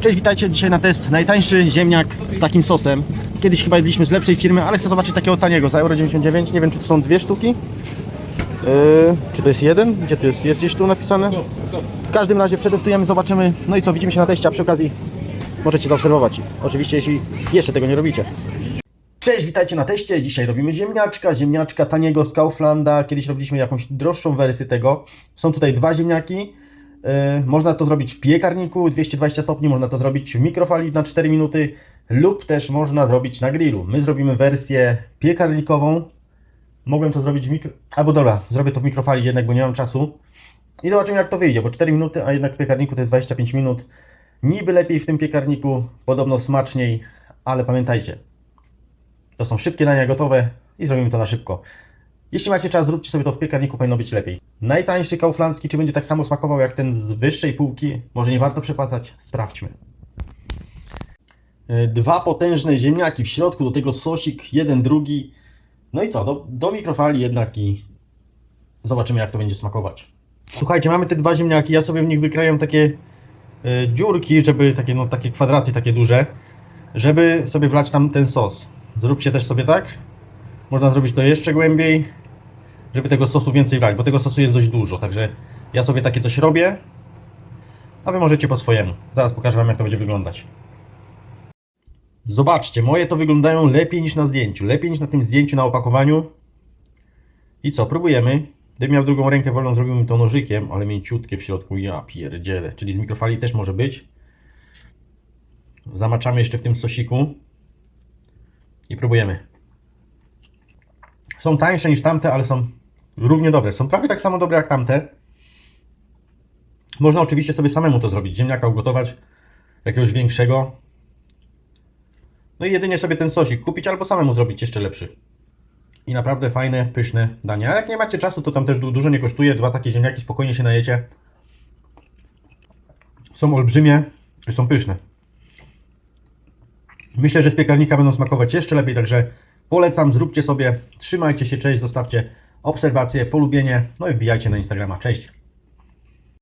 Cześć, witajcie dzisiaj na test. Najtańszy ziemniak z takim sosem. Kiedyś chyba jedliśmy z lepszej firmy, ale chcę zobaczyć takiego taniego za euro 99. Nie wiem, czy to są dwie sztuki. Yy, czy to jest jeden? Gdzie to jest? Jest gdzieś tu napisane? W każdym razie przetestujemy, zobaczymy. No i co, widzimy się na teście, a przy okazji możecie zaobserwować. Oczywiście, jeśli jeszcze tego nie robicie. Cześć, witajcie na teście. Dzisiaj robimy ziemniaczka, ziemniaczka taniego z Kauflanda. Kiedyś robiliśmy jakąś droższą wersję tego. Są tutaj dwa ziemniaki. Yy, można to zrobić w piekarniku 220 stopni, można to zrobić w mikrofali na 4 minuty lub też można zrobić na grillu. My zrobimy wersję piekarnikową. Mogłem to zrobić w mikro... Albo dobra, zrobię to w mikrofali jednak, bo nie mam czasu. I zobaczymy jak to wyjdzie, bo 4 minuty, a jednak w piekarniku to jest 25 minut. Niby lepiej w tym piekarniku, podobno smaczniej, ale pamiętajcie, to są szybkie dania gotowe i zrobimy to na szybko. Jeśli macie czas, zróbcie sobie to w piekarniku, powinno być lepiej. Najtańszy kauflandzki, czy będzie tak samo smakował jak ten z wyższej półki? Może nie warto przepłacać? Sprawdźmy. E, Dwa potężne ziemniaki w środku, do tego sosik, jeden, drugi. No i co, do, do mikrofali jednak i zobaczymy jak to będzie smakować. Słuchajcie, mamy te dwa ziemniaki, ja sobie w nich wykrajam takie e, dziurki, żeby takie, no, takie kwadraty takie duże, żeby sobie wlać tam ten sos. Zróbcie też sobie tak. Można zrobić to jeszcze głębiej, żeby tego sosu więcej wlać, bo tego sosu jest dość dużo, także ja sobie takie coś robię, a Wy możecie po swojemu. Zaraz pokażę Wam jak to będzie wyglądać. Zobaczcie, moje to wyglądają lepiej niż na zdjęciu, lepiej niż na tym zdjęciu na opakowaniu. I co, próbujemy. Gdybym miał drugą rękę wolną, zrobiłbym to nożykiem, ale mięciutkie w środku, ja pierdzielę. Czyli z mikrofali też może być. Zamaczamy jeszcze w tym sosiku. I próbujemy. Są tańsze niż tamte, ale są równie dobre. Są prawie tak samo dobre jak tamte. Można oczywiście sobie samemu to zrobić. Ziemniaka ugotować, jakiegoś większego. No i jedynie sobie ten sosik kupić albo samemu zrobić jeszcze lepszy. I naprawdę fajne, pyszne danie. Ale jak nie macie czasu, to tam też du- dużo nie kosztuje. Dwa takie ziemniaki spokojnie się najecie. Są olbrzymie i są pyszne. Myślę, że z piekarnika będą smakować jeszcze lepiej, także polecam, zróbcie sobie. Trzymajcie się, cześć, zostawcie obserwacje, polubienie, no i wbijajcie na Instagrama. Cześć!